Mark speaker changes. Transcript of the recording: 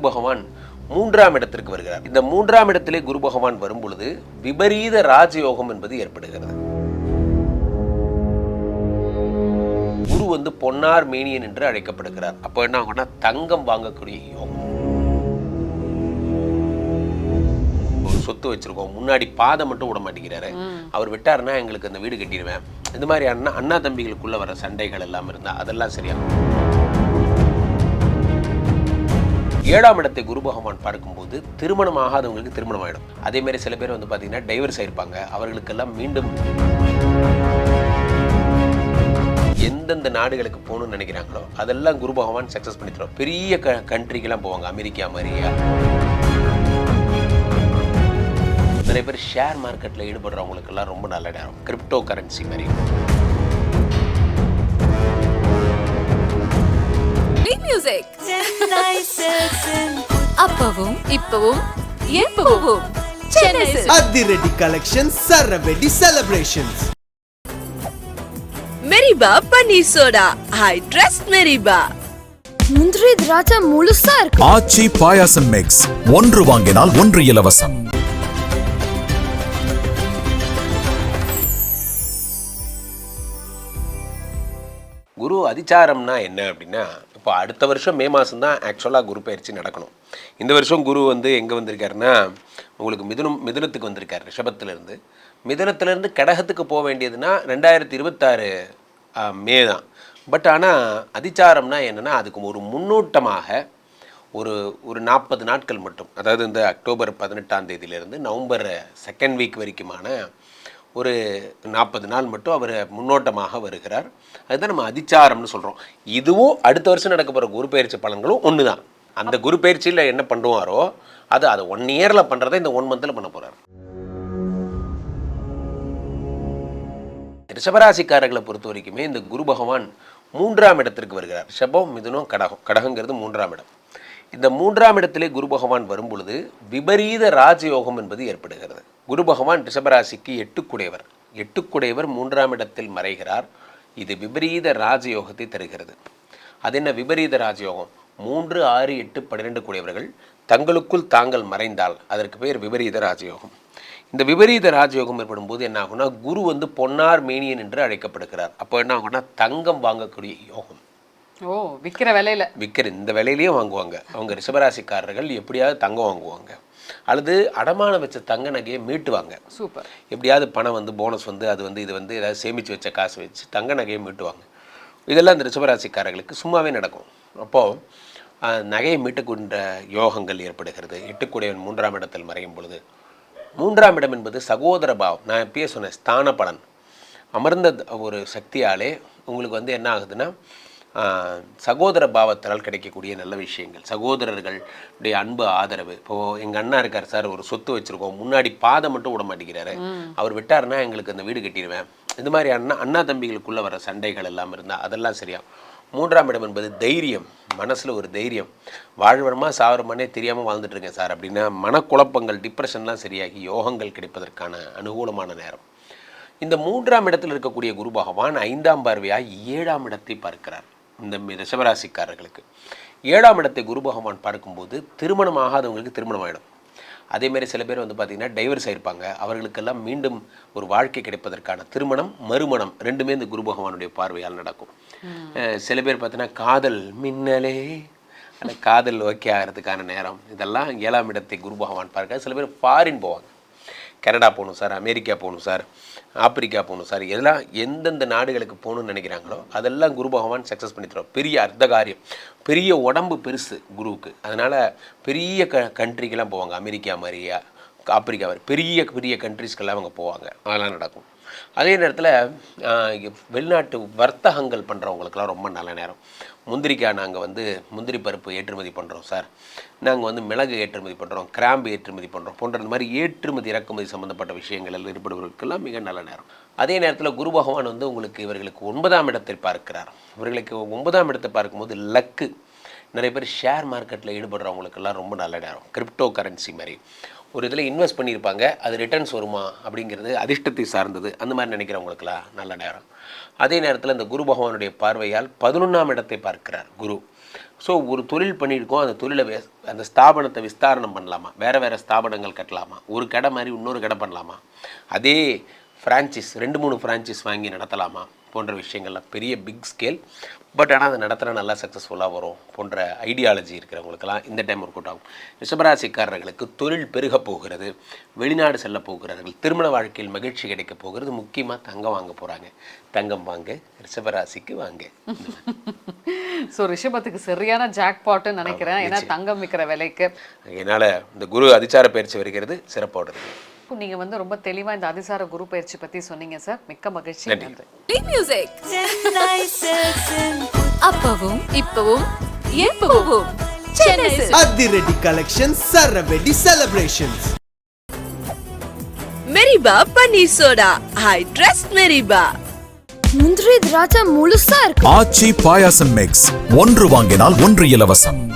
Speaker 1: குரு பகவான் மூன்றாம் இடத்திற்கு வருகிறார். இந்த மூன்றாம் இடத்திலே குரு பகவான் வரும் பொழுது விபரீத ராஜயோகம் என்பது ஏற்படுகிறது. குரு வந்து பொன்னார் மேனியன் என்று அழைக்கப்படுகிறார். அப்போ என்ன ஆகும்னா தங்கம் வாங்கக்கூடிய யோகம். சொத்து வச்சிருக்கோம். முன்னாடி பாதை மட்டும் விட மாட்டேங்கிறாரு. அவர் விட்டாருன்னா எங்களுக்கு அந்த வீடு கட்டிடுவேன். இந்த மாதிரி அண்ணா அண்ணா தம்பிகளுக்குள்ள வர சண்டைகள் எல்லாம் இருந்தா அதெல்லாம் சரியாகும் ஏழாம் இடத்தை குரு பகவான் பார்க்கும்போது திருமணம் ஆகாதவங்களுக்கு திருமணம் ஆகிடும் அதே மாதிரி சில பேர் வந்து பார்த்தீங்கன்னா டைவர்ஸ் ஆயிருப்பாங்க. அவர்களுக்கெல்லாம் மீண்டும் எந்தெந்த நாடுகளுக்கு போகணும்னு நினைக்கிறாங்களோ அதெல்லாம் குரு பகவான் சக்ஸஸ் பண்ணி தரும் பெரிய க கண்ட்ரிக்கெல்லாம் போவாங்க. அமெரிக்கா மாதிரியா நிறைய பேர் ஷேர் மார்க்கெட்டில் ஈடுபடுறவங்களுக்கெல்லாம் ரொம்ப நல்ல நேரம். கிரிப்டோ கரன்சி மாதிரி.
Speaker 2: அப்பவும் இப்பவும் எப்பவும் சென்னை.
Speaker 3: அதிரடி கலெக்ஷன் சரவெடி செலிப்ரேஷன்ஸ்
Speaker 4: மெரிபா பன்னீர் சோடா. I trust Meriba.
Speaker 2: முந்திரி திராட்சை முழுசா இருக்கு.
Speaker 5: ஆச்சி பாயாசம் மிக்ஸ் ஒன்று வாங்கினால் ஒன்று இலவசம்.
Speaker 1: குரு அதிச்சாரம்னா என்ன அப்படின்னா இப்போ அடுத்த வருஷம் மே மாதம் தான் ஆக்சுவலாக குரு பயிற்சி நடக்கணும். இந்த வருஷம் குரு வந்து எங்கே வந்திருக்காருன்னா உங்களுக்கு மிதுனம் மிதுனத்துக்கு வந்திருக்காரு ரிஷபத்திலேருந்து. மிதுனத்திலேருந்து கடகத்துக்கு போக வேண்டியதுன்னா ரெண்டாயிரத்தி இருபத்தாறு மே தான். பட் ஆனால் அதிச்சாரம்னா என்னென்னா அதுக்கு ஒரு முன்னூட்டமாக ஒரு ஒரு நாற்பது நாட்கள் மட்டும். அதாவது இந்த அக்டோபர் பதினெட்டாம் தேதியிலேருந்து நவம்பர் செகண்ட் வீக் வரைக்குமான ஒரு நாற்பது நாள் மட்டும் அவர் முன்னோட்டமாக வருகிறார். அதுதான் நம்ம அதிச்சாரம்னு சொல்கிறோம் இதுவும் அடுத்த வருஷம் நடக்க போகிற குரு பயிற்சி பலன்களும் ஒன்று தான் அந்த குரு பயிற்சியில் என்ன பண்ணுவாரோ அது அதை ஒன் இயரில் பண்ணுறத இந்த ஒன் மந்தில் பண்ண போகிறார் ரிஷபராசிக்காரர்களை பொறுத்த வரைக்குமே இந்த குரு பகவான் மூன்றாம் இடத்திற்கு வருகிறார். ரிஷபம் மிதுனம் கடகம். கடகங்கிறது மூன்றாம் இடம். இந்த மூன்றாம் இடத்திலே குரு பகவான் வரும் பொழுது விபரீத ராஜயோகம் என்பது ஏற்படுகிறது. குரு பகவான் ரிஷபராசிக்கு எட்டுக்குடையவர். எட்டுக்குடையவர் மூன்றாம் இடத்தில் மறைகிறார். இது விபரீத ராஜயோகத்தை தருகிறது. அது என்ன விபரீத ராஜயோகம்? மூன்று ஆறு எட்டு பன்னிரெண்டு கூடியவர்கள் தங்களுக்குள் தாங்கள் மறைந்தால் அதற்கு பேர் விபரீத ராஜயோகம். இந்த விபரீத ராஜயோகம் ஏற்படும் போது என்ன ஆகும்னா குரு வந்து பொன்னார் மேனியன் என்று அழைக்கப்படுகிறார். அப்போ என்ன ஆகும்னா தங்கம் வாங்கக்கூடிய யோகம்.
Speaker 6: ஓ விக்கிற விலையில.
Speaker 1: விற்கிற இந்த விலையிலேயே வாங்குவாங்க. அவங்க ரிஷபராசிக்காரர்கள் எப்படியாவது தங்கம் வாங்குவாங்க. அல்லது அடமான வச்ச தங்க நகையை மீட்டுவாங்க.
Speaker 6: சூப்பர்.
Speaker 1: எப்படியாவது பணம் வந்து போனஸ் வந்து அது வந்து இது வந்து ஏதாவது சேமித்து வச்ச காசு வச்சு தங்க நகையை மீட்டுவாங்க. இதெல்லாம் இந்த ரிஷபராசிக்காரர்களுக்கு சும்மாவே நடக்கும். அப்போது நகையை மீட்டுக்கொண்ட யோகங்கள் ஏற்படுகிறது. எட்டுக்குடையவன் மூன்றாம் இடத்தில் மறையும் பொழுது. மூன்றாம் இடம் என்பது சகோதர பாவம். நான் எப்பயே சொன்னேன் ஸ்தான பலன் அமர்ந்த ஒரு சக்தியாலே உங்களுக்கு வந்து என்ன ஆகுதுன்னா சகோதர பாவத்தால் கிடைக்கக்கூடிய நல்ல விஷயங்கள். சகோதரர்களுடைய அன்பு ஆதரவு. இப்போது எங்கள் அண்ணா இருக்கார் சார் ஒரு சொத்து வச்சுருக்கோம். முன்னாடி பாதை மட்டும் விட மாட்டேங்கிறாரு. அவர் விட்டாருன்னா எங்களுக்கு அந்த வீடு கட்டிடுவேன். இந்த மாதிரி அண்ணா அண்ணா தம்பிகளுக்குள்ளே வர சண்டைகள் எல்லாம் இருந்தால் அதெல்லாம் சரியா. மூன்றாம் இடம் என்பது தைரியம். மனசில் ஒரு தைரியம். வாழ்வரமா சாவரமானே தெரியாமல் வாழ்ந்துட்டு இருக்கேன் சார். அப்படின்னா மனக்குழப்பங்கள் டிப்ரெஷன்லாம் சரியாகி யோகங்கள் கிடைப்பதற்கான அனுகூலமான நேரம். இந்த மூன்றாம் இடத்தில் இருக்கக்கூடிய குரு பகவான் ஐந்தாம் பார்வையாய் ஏழாம் இடத்தை பார்க்கிறார். இந்த ரிஷபராசிக்காரர்களுக்கு. ஏழாம் இடத்தை குரு பகவான் பார்க்கும்போது திருமணம் ஆகாதவங்களுக்கு திருமணம் ஆகிடும் அதே மாதிரி சில பேர் வந்து பார்த்தீங்கன்னா டைவர்ஸ் ஆயிருப்பாங்க. அவர்களுக்கெல்லாம் மீண்டும் ஒரு வாழ்க்கை கிடைப்பதற்கான திருமணம் மறுமணம் ரெண்டுமே இந்த குரு பகவானுடைய பார்வையால் நடக்கும். சில பேர் பார்த்தீங்கன்னா காதல் மின்னலே அந்த காதல் ஓகே ஆகிறதுக்கான நேரம். இதெல்லாம் ஏழாம் இடத்தை குரு பகவான் பார்க்க சில பேர் ஃபாரின் போவாங்க. கனடா போகணும் சார் அமெரிக்கா போகணும் சார் ஆப்பிரிக்கா போகணும் சார் இதெல்லாம் எந்தெந்த நாடுகளுக்கு போகணும்னு நினைக்கிறாங்களோ அதெல்லாம் குரு பகவான் சக்ஸஸ் பண்ணி தரும் பெரிய அர்த்த காரியம். பெரிய உடம்பு பெருசு குருவுக்கு. அதனால் பெரிய க கண்ட்ரிக்கெல்லாம் போவாங்க. அமெரிக்கா மாதிரியா ஆப்பிரிக்கா மாதிரி பெரிய பெரிய கண்ட்ரிஸ்க்கெல்லாம் அவங்க போவாங்க. அதெல்லாம் நடக்கும். அதே நேரத்தில் வெளிநாட்டு வர்த்தகங்கள் பண்ணுறவங்களுக்கெல்லாம் ரொம்ப நல்ல நேரம். முந்திரிக்காய் நாங்கள் வந்து முந்திரி பருப்பு ஏற்றுமதி பண்ணுறோம் சார். நாங்கள் வந்து மிளகு ஏற்றுமதி பண்ணுறோம் கிராம்பு ஏற்றுமதி பண்ணுறோம் போன்ற இந்த மாதிரி ஏற்றுமதி இறக்குமதி சம்மந்தப்பட்ட விஷயங்களில் ஈடுபடுவதற்கெல்லாம் மிக நல்ல நேரம். அதே நேரத்தில் குரு பகவான் வந்து உங்களுக்கு இவர்களுக்கு ஒன்பதாம் இடத்தை பார்க்கிறார். இவர்களுக்கு ஒன்பதாம் இடத்தை பார்க்கும்போது லக்கு. நிறைய பேர் ஷேர் மார்க்கெட்டில் ஈடுபடுறவங்களுக்கெல்லாம் ரொம்ப நல்ல நேரம். கிரிப்டோ கரன்சி மாதிரி. ஒரு இதில் இன்வெஸ்ட் பண்ணியிருப்பாங்க அது ரிட்டர்ன்ஸ் வருமா அப்படிங்கிறது அதிர்ஷ்டத்தை சார்ந்தது. அந்த மாதிரி நினைக்கிறவங்களுக்குலாம் நல்ல நேரம். அதே நேரத்தில் இந்த குரு பகவானுடைய பார்வையால் பதினொன்றாம் இடத்தை பார்க்கிறார் குரு. ஸோ ஒரு தொழில் பண்ணியிருக்கோம் அந்த தொழிலை வே- அந்த ஸ்தாபனத்தை விஸ்தாரணம் பண்ணலாமா? வேறு வேறு ஸ்தாபனங்கள் கட்டலாமா? ஒரு கடை மாதிரி இன்னொரு கடை பண்ணலாமா? அதே ஃப்ரான்ச்சைஸ் ரெண்டு மூணு ஃப்ரான்ச்சைஸ் வாங்கி நடத்தலாமா? போன்ற விஷயங்கள்லாம் பெரிய பிக் ஸ்கேல் பட் ஆனால் அதை நடத்துகிற நல்லா சக்ஸஸ்ஃபுல்லாக வரும் போன்ற ஐடியாலஜி இருக்கிறவங்களுக்கெல்லாம் இந்த டைம் ஒர்க் அவுட் ஆகும். ரிஷபராசிக்காரர்களுக்கு தொழில் பெருக போகிறது வெளிநாடு செல்ல போகிறார்கள் திருமண வாழ்க்கையில் மகிழ்ச்சி கிடைக்க போகிறது முக்கியமாக தங்கம் வாங்க போகிறாங்க தங்கம் வாங்க ரிஷபராசிக்கு வாங்க.
Speaker 6: ஸோ ரிஷபத்துக்கு சரியான ஜாக் பாட்டுன்னு நினைக்கிறேன் ஏன்னா தங்கம் விற்கிற விலைக்கு.
Speaker 1: அதனால் இந்த குரு அதிச்சார பயிற்சி வருகிறது சிறப்போடுது
Speaker 6: இப்போ நீங்க வந்து ரொம்ப தெளிவா இந்த அதிசார குரு பயிற்சி பத்தி சொன்னீங்க சார். மிக்க மகிழ்ச்சி.
Speaker 1: நன்றி.
Speaker 2: அப்பவும் இப்பவும் எப்பவும்.
Speaker 3: அதிரடி கலெக்ஷன்ஸ் சரவெடி செலிப்ரேஷன்ஸ்
Speaker 4: மெரிபா பன்னீர் சோடா ஐ ட்ரஸ்ட் மெரிபா
Speaker 2: முந்திரி திராட்சை முழுசா இருக்கு.
Speaker 5: ஆச்சி பாயாசம் மிக்ஸ் ஒன்று வாங்கினால் ஒன்று இலவசம்.